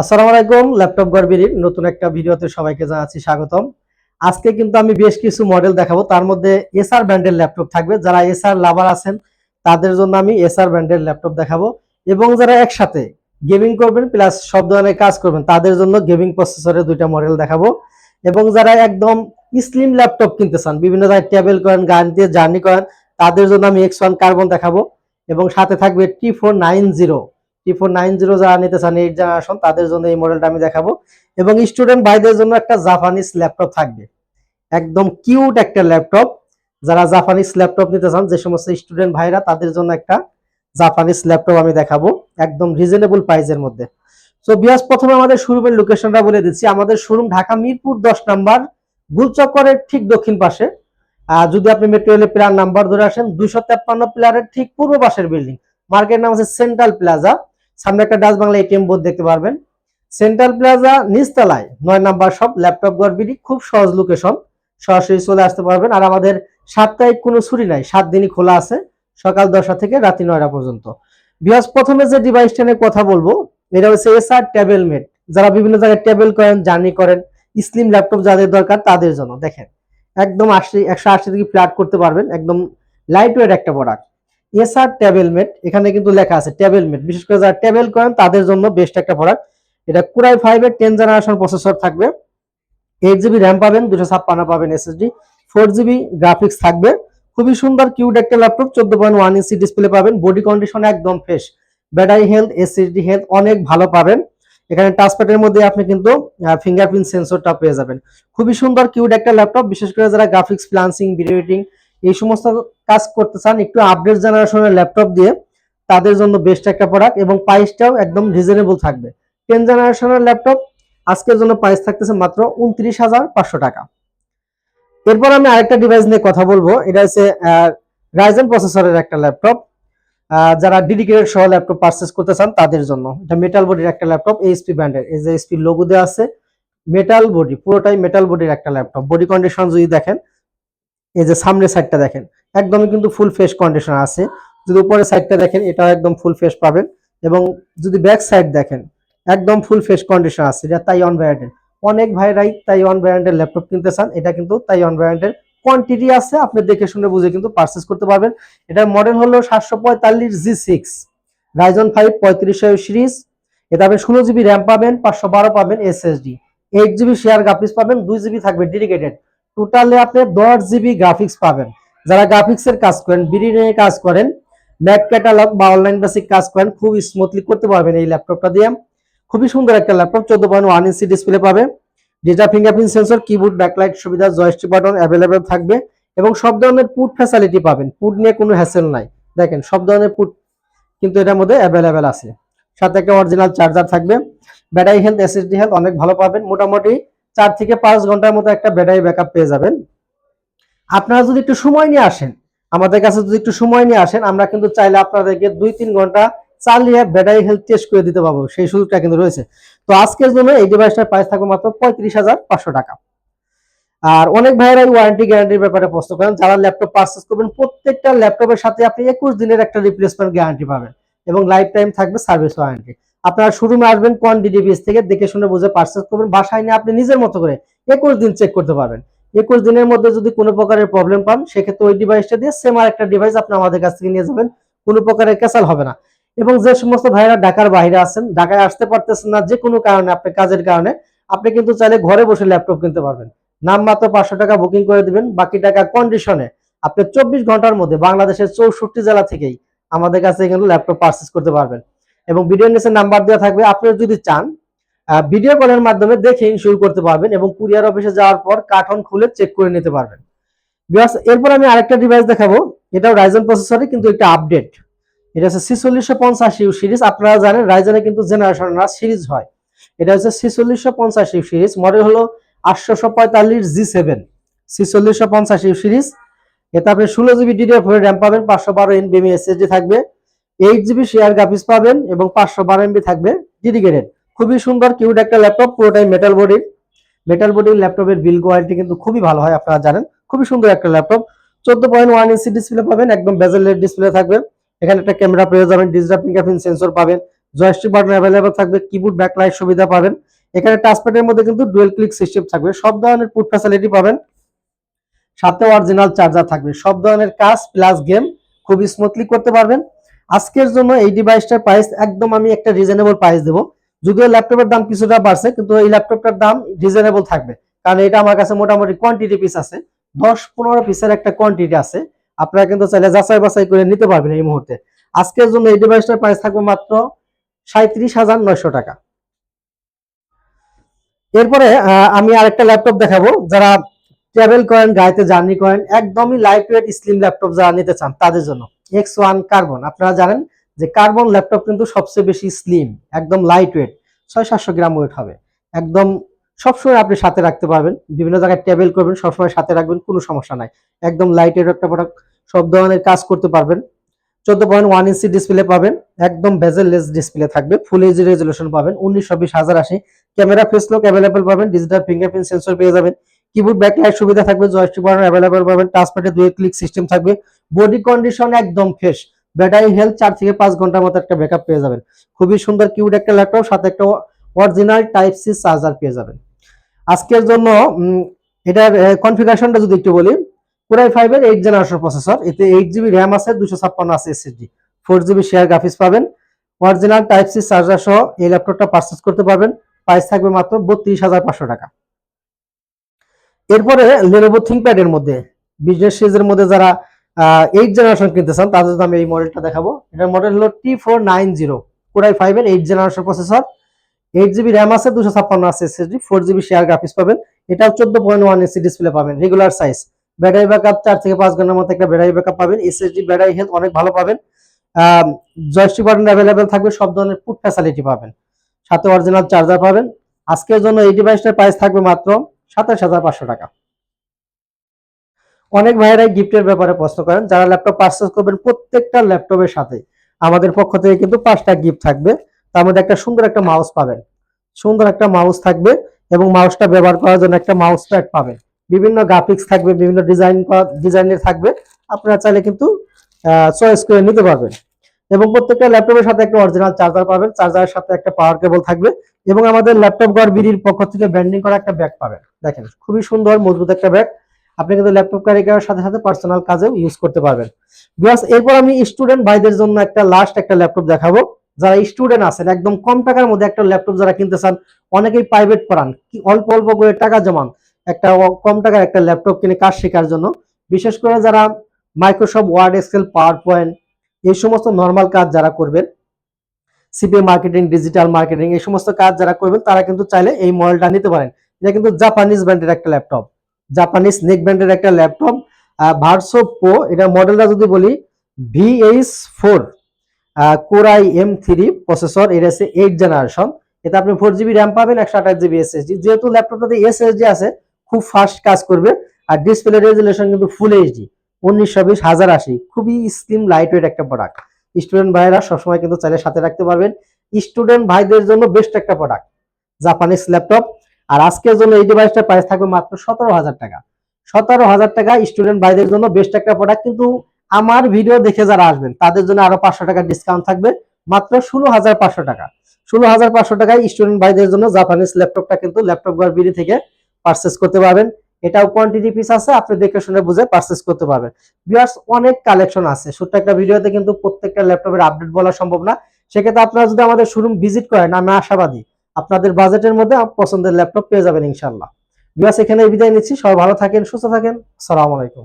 আসসালামু আলাইকুম, ল্যাপটপ গর্বির নতুন একটা ভিডিওতে সবাইকে জানাচ্ছি স্বাগতম। আজকে কিন্তু আমি বেশ কিছু মডেল দেখাবো। তার মধ্যে এসআর ব্র্যান্ডের ল্যাপটপ থাকবে। যারা এসআর লাভার আছেন, তাদের জন্য আমি এসআর ব্র্যান্ডের ল্যাপটপ দেখাবো। এবং যারা একসাথে গেমিং করবেন প্লাস সব ধরনের কাজ করবেন, তাদের জন্য গেমিং প্রসেসরের দুইটা মডেল দেখাবো। এবং যারা একদম স্লিম ল্যাপটপ কিনতে চান, বিভিন্ন জায়গায় ট্রাভেল করেন, গান দিয়ে জার্নি করেন, তাদের জন্য আমি এক্স ওয়ান কার্বন দেখাবো। এবং সাথে থাকবে T four nine zero T four nine zero যারা নিতে চান এইট জেনারেশন তাদের জন্য এই মডেলটা আমি দেখাবো। এবং স্টুডেন্ট ভাইদের জন্য একটা জাপানিজ ল্যাপটপ থাকবে। একদম কিউট একটা ল্যাপটপ যারা জাপানিজ ল্যাপটপ নিতে চান, যে সমস্ত স্টুডেন্ট ভাইরা, তাদের জন্য একটা জাপানিজ ল্যাপটপ আমি দেখাবো, একদম রিজনেবল প্রাইসের মধ্যে। সো বিয়াস, প্রথমে আমাদের শোরুমের লোকেশনটা বলে দিচ্ছি। আমাদের শোরুম ঢাকা মিরপুর দশ নাম্বার, গুলচক্করের ঠিক দক্ষিণ পাশে। আর যদি আপনি মেট্রো রেলের প্লেয়ার নাম্বার ধরে আসেন, দুইশো তেপ্পান্ন প্লেয়ারের ঠিক পূর্ব পাশের বিল্ডিং মার্কেট নাম আছে সেন্ট্রাল প্লাজা সামনে একটা ডাচ বাংলা এটিএম বোর্ড দেখতে পারবেন। সেন্ট্রাল প্লাজা নিচতলায়, নয় নাম্বার সব ল্যাপটপ গড়বিডি খুব সহজ লোকেশন সরাসরি চলে আসতে পারবেন। আর আমাদের সাপ্তাহিক কোনো ছুটি নাই, সাত দিনই খোলা আছে, সকাল দশটা থেকে রাত্রি নয়টা পর্যন্ত। বিহাস প্রথমে যে ডিভাইসটা নিয়ে কথা বলব, এটা হচ্ছে এসআর ট্যাবেল মেট যারা বিভিন্ন জায়গায় ট্যাবেল করেন জার্নি করেন স্লিম ল্যাপটপ যাদের দরকার, তাদের জন্য। দেখেন, একদম আশি, একশো আশি থেকে ফ্ল্যাট করতে পারবেন, একদম লাইট ওয়েট একটা প্রোডাক্ট এসআর ট্যাবেল মেট, এখানে কিন্তু লেখা আছে ট্যাবেল মেট। বিশেষ করে যারা ট্যাবেল করেন, তাদের জন্য বেস্ট একটা প্রোডাক্ট এটা কুরাই ফাইভের টেন জেনারেশন প্রসেসর থাকবে। এইট জিবি র্যাম পাবেন দুশো ছাপ্পান্ন পাবেন এসএসডি ফোর জিবি গ্রাফিক্স থাকবে। খুবই সুন্দর কিউট একটা ল্যাপটপ চোদ্দ পয়েন্ট ওয়ান ইঞ্চি ডিসপ্লে পাবেন। বডি কন্ডিশন একদম fresh battery health SSD health অনেক ভালো পাবেন। এখানে টাচপ্যাডের মধ্যে আপনি কিন্তু ফিঙ্গারপ্রিন্ট সেন্সরটা পেয়ে যাবেন। খুবই সুন্দর কিউট একটা ল্যাপটপ বিশেষ করে যারা গ্রাফিক্স প্লান্সিং ভিডিও এডিটিং এই সমস্ত কাজ করতে চান, একটু আপডেট জেনারেশনের ল্যাপটপ দিয়ে তাদের জন্য বেস্ট একটা প্রোডাক্ট এবং প্রাইসটাও একদম রিজনেবল থাকবে। টেন জেনারেশনের ল্যাপটপ আজকের জন্য প্রাইস থাকতেছে মাত্র উনত্রিশ হাজার পাঁচশো টাকা। এরপর আমি আরেকটা ডিভাইস নিয়ে কথা বলব, এটা হচ্ছে রাইজেন প্রসেসরের একটা ল্যাপটপ যারা ডেডিকেটেড সহ ল্যাপটপ পারচেস করতে চান তাদের জন্য। এটা মেটাল বডির একটা ল্যাপটপ এইচপি ব্র্যান্ডের এই যে এইচপি লোগো দেওয়া আছে মেটাল বডি পুরোটাই মেটাল বডির একটা ল্যাপটপ বডি কন্ডিশন যদি দেখেন এই যে সামনের সাইডটা দেখেন, একদমই কিন্তু ফুল ফেস কন্ডিশন আছে। যদি উপরের সাইডটা দেখেন, এটাও একদম ফুল ফেস পাবেন। এবং যদি ব্যাক সাইড দেখেন, একদম ফুল ফেস কন্ডিশন আছে, এটা তাইওয়ান ব্র্যান্ডের অনেক ভাইরাই তাইওয়ান ব্র্যান্ডের ল্যাপটপ কিনতে চান, এটা কিন্তু তাইওয়ান ব্র্যান্ডের কোয়ান্টিটি আছে, আপনি দেখে শুনে বুঝে কিন্তু পারচেস করতে পারবেন। এটার মডেল হলো সাতশো পঁয়তাল্লিশ জি সিক্স রাইজন ফাইভ পঁয়ত্রিশ সিরিজ এটা আপনি ষোলো জিবি র্যাম পাবেন, পাঁচশো বারো পাবেন SSD eight GB share graphics পাবেন, দুই জিবি থাকবে ডেডিকেটেড টোটালে আপনি দশ জিবি গ্রাফিক্স পাবেন। যারা গ্রাফিক্সের কাজ করেন বিডি নিয়ে কাজ করেন ম্যাক ক্যাটালগ বা অনলাইন বেসিক কাজ করেন, খুব স্মুথলি করতে পারবেন এই ল্যাপটপটা দিয়ে। খুবই সুন্দর একটা ল্যাপটপ চোদ্দ পয়েন্ট ওয়ান ইঞ্চি ডিসপ্লে পাবে। যেটা ফিঙ্গারপ্রিন্ট সেন্সর কিবোর্ড ব্যাকলাইট সুবিধা জয়স্টিক বাটন অ্যাভেলেবেল থাকবে এবং সব ধরনের পুট ফ্যাসিলিটি পাবেন। পুট নিয়ে কোনো হ্যাসেল নাই। দেখেন, সব ধরনের পুট কিন্তু এটার মধ্যে অ্যাভেলেবেল আছে। সাথে একটা অরিজিনাল চার্জার থাকবে। ব্যাটারি হেলথ এসএসডি হেলথ অনেক ভালো পাবেন। মোটামুটি চার থেকে পাঁচ ঘণ্টার মতো একটা ব্যাটারি ব্যাকআপ পেয়ে যাবেন। আপনারা যদি একটু সময় নিয়ে আসেন, আমাদের কাছে যদি একটু সময় নিয়ে আসেন, আমরা কিন্তু চাইলে আপনাদেরকে দুই তিন ঘণ্টা চালিয়ে ব্যাটারি হেলথ টেস্ট করে দিতে পারব। সেই সুযোগটা কিন্তু রয়েছে। তো আজকের জন্য এই ডিভাইসটার প্রাইস থাকবে মাত্র পঁয়ত্রিশ হাজার পাঁচশো টাকা। আর অনেক ভাইয়েরাই ওয়ারেন্টি গ্যারান্টির ব্যাপারে প্রশ্ন করেন। যারা ল্যাপটপ পারচেস করবেন, প্রত্যেকটা ল্যাপটপের সাথে আপনি একুশ দিনের একটা রিপ্লেসমেন্ট গ্যারান্টি পাবেন এবং লাইফ টাইম থাকবে সার্ভিস ওয়ারেন্টি আপনারা শোরুমে আসবেন কোন ডিডিবিএস থেকে দেখে শুনে বুঝে পারচেস করবেন, বাসায় নিয়ে আপনি নিজের মতো করে একুশ দিন চেক করতে পারবেন। একুশ দিনের মধ্যে যদি কোনো প্রকারের প্রবলেম পান, সেক্ষেত্রে ওই ডিভাইসটা দিয়ে সেম আর একটা ডিভাইস আপনি আমাদের কাছ থেকে নিয়ে যাবেন, কোনো প্রকারের ক্যাসাল হবে না। এবং যে সমস্ত ভাইরা ঢাকার বাইরে আছেন, ঢাকায় আসতে পারতেছেন না যে কোনো কারণে আপনি কাজের কারণে, আপনি কিন্তু চাইলে ঘরে বসে ল্যাপটপ কিনতে পারবেন। নাম মাত্র পাঁচশো টাকা বুকিং করে দিবেন, বাকি টাকা কন্ডিশনে আপনি চব্বিশ ঘণ্টার মধ্যে বাংলাদেশের চৌষট্টি জেলা থেকেই আমাদের কাছে কিন্তু ল্যাপটপ পারচেস করতে পারবেন। এবং ভিডিও নিচে নাম্বার দেওয়া থাকবে। আপনি যদি চান ভিডিও কলের মাধ্যমে দেখে ইনশিওর করতে পারবেন এবং কুরিয়ার অফিসে যাওয়ার পর কার্টন খুলে চেক করে নিতে পারবেন। এরপর আমি আরেকটা ডিভাইস দেখাবো। এটাও রাইজন প্রসেসরে কিন্তু একটা আপডেট এটা হচ্ছে ছিচল্লিশশো পঞ্চাশ ইউ সিরিজ আপনারা জানেন রাইজনে কিন্তু জেনারেশন না সিরিজ হয়। এটা হচ্ছে ছিচল্লিশশো পঞ্চাশ ইউ সিরিজ মডেল হলো আটশোশো পঁয়তাল্লিশ জি সেভেন ছিচল্লিশশো পঞ্চাশ ইউ সিরিজ এতে আপনি ষোলো জিবি ডিডিএফ র্যাম পাবেন, পাঁচশো বারো এমবি এসএসডি থাকবে। এইট জিবি শেয়ার গ্রাফিক্স পাবেন এবং পাঁচশো বারো এমবি থাকবে ডেডিকেটেড খুবই সুন্দর কিউট একটা ল্যাপটপ পুরোটাই মেটাল বডির মেটাল বডির ল্যাপটপের বিল কোয়ালিটি কিন্তু খুবই ভালো হয়, আপনারা জানেন। খুবই সুন্দর একটা ল্যাপটপ চোদ্দ পয়েন্ট ওয়ান ইঞ্চি ডিসপ্লে পাবেন, একদম বেজেলের ডিসপ্লে থাকবে। এখানে একটা ক্যামেরা পেয়ে যাবেন ডিজিটাল ফিঙ্গারপ্রিন্ট সেন্সর পাবেন জয়স্টিক বাটন অ্যাভেলেবল থাকবে কিবোর্ড ব্যাকলাইট সুবিধা পাবেন। এখানে টাচপ্যাডের মধ্যে কিন্তু ডুয়েল ক্লিক সিস্টেম থাকবে, সব ধরনের পুট ফ্যাসিলিটি পাবেন। সাথে অরিজিনাল চার্জার থাকবে, সব ধরনের কাজ প্লাস গেম খুবই স্মুথলি করতে পারবেন। আজকের জন্য এই ডিভাইসটার প্রাইস একদম আমি একটা রিজনেবল প্রাইস দেবো। যদিও ল্যাপটপের দাম কিছুটা বাড়ছে, কিন্তু এই ল্যাপটপটার দাম রিজনেবল থাকবে। কারণ এটা আমার কাছে মোটামুটি কোয়ান্টিটি পিস আছে। দশ পনেরো পিসের একটা কোয়ান্টিটি আছে। আপনারা কিন্তু চাইলে যাচাই বাছাই করে নিতে পারবেন এই মুহূর্তে। আজকের জন্য এই ডিভাইসটার প্রাইস থাকবে মাত্র সাঁত্রিশ হাজার নয়শো টাকা। এরপরে আমি আরেকটা ল্যাপটপ দেখাবো। যারা ট্রাভেল করেন, গাড়িতে জার্নি করেন, একদমই লাইট ওয়েট স্লিম ল্যাপটপ যারা নিতে চান, তাদের জন্য। এক্স ওয়ান কার্বন আপনারা জানেন যে কার্বন ল্যাপটপ কিন্তু সবচেয়ে বেশি স্লিম একদম লাইট ওয়েট ছয় সাতশো গ্রাম ওয়েট হবে। একদম সবসময় আপনি সাথে রাখতে পারবেন, বিভিন্ন জায়গায় ট্রাভেল করবেন, সবসময় সাথে রাখবেন, কোনো সমস্যা নাই। একদম লাইট ওয়েট একটা প্রোডাক্ট সব ধরনের কাজ করতে পারবেন। চোদ্দ পয়েন্ট ওয়ান ইঞ্চি ডিসপ্লে পাবেন, একদম বেজেললেস ডিসপ্লে থাকবে ফুল এইচডি রেজলিউশন পাবেন উনিশশো বিশ হাজার আশি। ক্যামেরা ফেস লক অ্যাভেলেবল পাবেন ডিজিটাল ফিঙ্গারপ্রিন্ট সেন্সর পেয়ে যাবেন। কিবোর্ড ব্যাকলাইট সুবিধা থাকবে জয়স্টিক বাটন অ্যাভেলেবল পাবেন টাচপ্যাডে দুই ক্লিক সিস্টেম থাকবে। বডি কন্ডিশন একদম ফ্রেশ ব্যাটারি হেলথ চার থেকে পাঁচ ঘণ্টার মতো একটা ব্যাকআপ পেয়ে যাবেন। খুবই সুন্দর কিউট একটা ল্যাপটপ সাথে একটা অরিজিনাল টাইপ সি চার্জার পেয়ে যাবেন। আজকের জন্য এটার কনফিগারেশনটা যদি একটু বলি পুরাই ফাইভের এইট জেনারেশন প্রসেসর এতে এইট জিবি র্যাম আছে দুশো ছাপ্পান্ন আছে SSD four GB share graphics পাবেন। অরিজিনাল টাইপ সি চার্জার সহ এই ল্যাপটপটা পারচেস করতে পারবেন। প্রাইস থাকবে মাত্র বত্রিশ হাজার পাঁচশো টাকা। এরপরে লেনোভো থিঙ্কপ্যাড এর মধ্যে বিজনেস সিরিজের মধ্যে যারা এইট জেনারেশন কিনতে চান, তাদের জন্য আমি এই মডেলটা দেখাবো। এটার মডেল হলো T four nine zero core i five এর eight generation processor eight GB RAM আছে, দুশো ছাপ্পান্ন আছে SSD four GB share graphics পাবেন। এটাও চোদ্দ পয়েন্ট ওয়ান এসি ডিসপ্লে পাবেন রেগুলার সাইজ ব্যাটারি ব্যাকআপ চার থেকে পাঁচ ঘণ্টার মতো একটা ব্যাটারি ব্যাকআপ পাবেন। এসএসডি ব্যাটারি হেলথ অনেক ভালো পাবেন। জয়স্টিক বাটন অ্যাভেলেবেল থাকবে, সব ধরনের পুট ফ্যাসিলিটি পাবেন। সাথে অরিজিনাল চার্জার পাবেন। আজকের জন্য এই ডিভাইসটার প্রাইস থাকবে মাত্র সাতাশ হাজার পাঁচশো টাকা। অনেক ভাইয়েরাই গিফটের ব্যাপারে প্রশ্ন করেন, যারা ল্যাপটপ পারচেস করবেন প্রত্যেকটা ল্যাপটপের সাথে। আমাদের পক্ষ থেকে কিন্তু পাঁচটা গিফট থাকবে। তার মধ্যে একটা সুন্দর একটা মাউস পাবেন। সুন্দর একটা মাউস থাকবে এবং মাউসটা ব্যবহার করার জন্য একটা মাউস প্যাড পাবেন। বিভিন্ন গ্রাফিক্স থাকবে, বিভিন্ন ডিজাইন ডিজাইনের থাকবে। আপনারা চাইলে কিন্তু চয়েস করে নিতে পারবেন। এবং প্রত্যেকটা ল্যাপটপের সাথে একটা অরিজিনাল চার্জার পাবেন। চার্জারের সাথে একটা পাওয়ার কেবল থাকবে এবং আমাদের ল্যাপটপ গড় বিডির পক্ষ থেকে ব্র্যান্ডিং করা একটা ব্যাগ পাবেন। দেখেন, খুবই সুন্দর, মজবুত একটা ব্যাগ আপনি কিন্তু ল্যাপটপ ক্যারি সাথে সাথে পার্সোনাল কাজেও ইউজ করতে পারবেন। বিকজ এরপর আমি স্টুডেন্ট ভাইদের জন্য একটা লাস্ট একটা ল্যাপটপ দেখাবো। যারা স্টুডেন্ট আছেন, একদম কম টাকার মধ্যে একটা ল্যাপটপ যারা কিনতে চান, অনেকেই প্রাইভেট পড়ান। কি অল্প অল্প করে টাকা জমান একটা কম টাকার একটা ল্যাপটপ কিনে কাজ শেখার জন্য। বিশেষ করে যারা Microsoft Word Excel PowerPoint এই সমস্ত নর্মাল কাজ যারা করবেন সিপি মার্কেটিং ডিজিটাল মার্কেটিং এই সমস্ত কাজ যারা করবেন, তারা কিন্তু চাইলে এই মডেলটা নিতে পারেন। এটা কিন্তু জাপানিজ ব্র্যান্ডের একটা ল্যাপটপ জাপানিজ নেক ব্র্যান্ডের একটা ল্যাপটপ ভার্সো প্রো এটা মডেলটা যদি বলি VH four core i M three processor এটা হচ্ছে এইট জেনারেশন এতে আপনি ফোর জিবি র্যাম পাবেন, একশো আঠাশ জিবি এসএসডি যেহেতু ল্যাপটপটাতে এসএসডি আছে, খুব ফাস্ট কাজ করবে, আর ডিসপ্লে রেজুলেশন কিন্তু ফুল এইচডি উনিশশো বিশ হাজার আশি। খুবই স্লিম লাইট ওয়েট একটা প্রোডাক্ট স্টুডেন্ট ভাইরা সবসময় কিন্তু চাইলে সাথে রাখতে পারবেন। স্টুডেন্ট ভাইদের জন্য বেস্ট একটা প্রোডাক্ট জাপানিজ ল্যাপটপ আর আজকের জন্য এই ডিভাইসটার প্রাইস থাকবে মাত্র সতেরো হাজার টাকা। সতেরো হাজার টাকা স্টুডেন্ট ভাইদের জন্য বেস্ট একটা প্রোডাক্ট কিন্তু আমার ভিডিও দেখে যারা আসবেন, তাদের জন্য আরও পাঁচশো টাকা ডিসকাউন্ট থাকবে। মাত্র ষোলো হাজার পাঁচশো টাকা। ষোলো হাজার পাঁচশো টাকায় স্টুডেন্ট ভাইদের জন্য জাপানিজ ল্যাপটপটা কিন্তু ল্যাপটপ বিডি থেকে পারচেস করতে পারবেন। এটাও কোয়ান্টিটি পিস আছে, আপনি দেখে শুনে বুঝে পারচেস করতে পারবেন। ভিউয়ার্স অনেক কালেকশন আছে। ছোট্ট একটা ভিডিওতে কিন্তু প্রত্যেকটা ল্যাপটপের আপডেট বলা সম্ভব না। সেক্ষেত্রে আপনারা যদি আমাদের শোরুম ভিজিট করেন, আমি আশাবাদী আপনাদের বাজেটের মধ্যে পছন্দের ল্যাপটপ পেয়ে যাবেন ইনশাল্লাহ ভিউয়ার্স এখানে বিদায় নিচ্ছি। সবাই ভালো থাকেন, সুস্থ থাকেন। আসসালামু আলাইকুম।